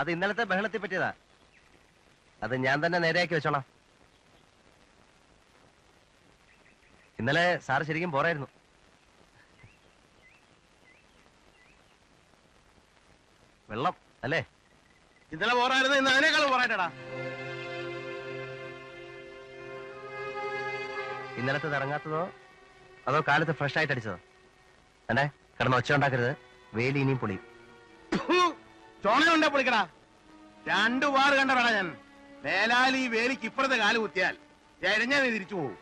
അത് ഇന്നലത്തെ ബഹളത്തിൽ പറ്റിയതാ. അത് ഞാൻ തന്നെ നേരെയാക്കി വെച്ചോളാം. ഇന്നലെ സാർ ശരിക്കും പോറായിരുന്നു വെള്ളം അല്ലേ? ഇന്നലെ പോറായിരുന്നു ഇന്ന് അതിനേക്കാളും പോറായിട്ടടാ ഇന്നലത്തെ ഇറങ്ങാത്തതോ? അതോ കാലത്ത് ഫ്രഷ് ആയിട്ട് അടിച്ചതോ? അല്ലേ കിടന്ന് ഒച്ച ഉണ്ടാക്കരുത്. വേലി ഇനിയും പൊളിയും. ചോണയുണ്ടേ പൊളിക്കടാ? രണ്ടു വാറ് കണ്ടടാ ഞാൻ. വേലാലി ഈ വേലിക്ക് ഇപ്പുറത്തെ കാൽ കുത്തിയാൽ എഴഞ്ഞ നീ തിരിച്ചു പോകും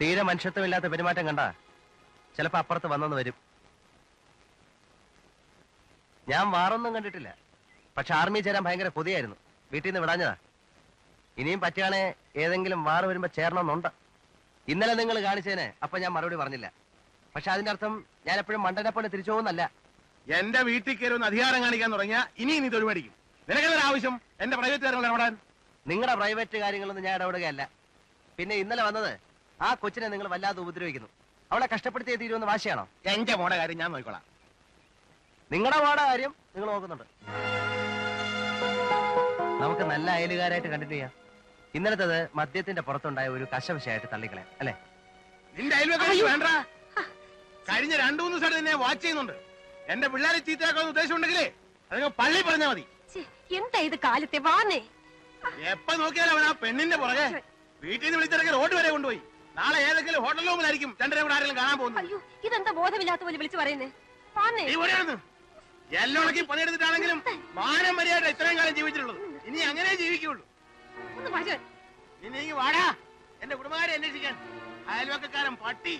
തീരെ മനുഷ്യത്വമില്ലാത്ത പെരുമാറ്റം കണ്ട? ചിലപ്പോ അപ്പുറത്ത് വന്നെന്ന് വരും. ഞാൻ വാറൊന്നും കണ്ടിട്ടില്ല. പക്ഷെ ആർമി ചേരാൻ ഭയങ്കര കൊതിയായിരുന്നു. വീട്ടിൽ നിന്ന് വിടാഞ്ഞതാ. ഇനിയും പറ്റുകയാണെ ഏതെങ്കിലും വാറ് വരുമ്പോ ചേരണമെന്നുണ്ട്. ഇന്നലെ നിങ്ങൾ കാണിച്ചതിന് അപ്പൊ ഞാൻ മറുപടി പറഞ്ഞില്ല. പക്ഷെ അതിന്റെ അർത്ഥം ഞാൻ എപ്പോഴും മണ്ടനെ പോലെ തിരിച്ചു പോകുന്നല്ല എന്റെ വീട്ടിൽ കയറി ഒന്ന് അധികാരം കാണിക്കാൻ തുടങ്ങിയാ ഇനി നീ തൊഴിമടിക്കും. നിനക്കെന്തൊരു ആവശ്യം? എന്റെ പ്രൈവറ്റ് കാര്യങ്ങൾ ഇടപെടാൻ. നിങ്ങളുടെ പ്രൈവറ്റ് കാര്യങ്ങളൊന്നും ഞാൻ ഇടപെടുകയല്ല. പിന്നെ ഇന്നലെ വന്നത് ആ കൊച്ചിനെ നിങ്ങൾ വല്ലാതെ ഉപദ്രവിക്കുന്നു. അവളെ കഷ്ടപ്പെടുത്തിയ തീരുമെന്ന് വാശിയാണോ? എന്റെ മോടെ കാര്യം ഞാൻ നോക്കിക്കോളാം. നിങ്ങളുടെ മോടെ കാര്യം നിങ്ങൾ നോക്കുന്നുണ്ട്. നമുക്ക് നല്ല അയലുകാരായിട്ട് കണ്ടിട്ട് ചെയ്യാം. ഇന്നലത്തത് മദ്യത്തിന്റെ പുറത്തുണ്ടായ ഒരു കശവശയായിട്ട് തള്ളിക്കളയാം അല്ലേ? നിന്റെ അയൽവക്കാരി വേണ്ട. കഴിഞ്ഞ രണ്ടു മൂന്ന് ദിവസമായിട്ട് നിന്നെ വാച്ച് ചെയ്യുന്നുണ്ട്. എന്റെ പിള്ളേരെ ചീത്തയാക്കാൻ ഉദ്ദേശം ഉണ്ടെങ്കിലേ അതങ്ങ് പള്ളി പറഞ്ഞാ മതി. എന്താ ഇത് കാലത്തെ വാന്നേ? എപ്പ നോക്കിയാലും അവൻ ആ പെണ്ണിന്റെ പുറകെ. വീട്ടിൽ നിന്ന് വിളിച്ചിറങ്ങി റോഡ് വരെ കൊണ്ടുപോയി. നാളെ ഏതെങ്കിലും ഹോട്ടൽ റൂമിലായിരിക്കും രണ്ടര കൂടെ ആരെങ്കിലും കാണാൻ പോകുന്നു അയ്യോ ഇതെന്താ ബോധമില്ലാത്ത പോലെ വിളിച്ചു പറയുന്നേ? വാന്നേ. നീ ഓടിയായിരുന്നു എല്ലോടക്കി പണിയെടുത്തിട്ടാണെങ്കിലും മാനം മര്യാദ ഇത്രയും കാലം ജീവിച്ചിട്ടുള്ളത്. ഇനി അങ്ങനെ ജീവിക്കുള്ളൂ ഇനി വാടാ. എന്റെ കുടുംബക്കാരെ അന്വേഷിക്കാൻ. അയൽവക്കക്കാരൻ പട്ടി.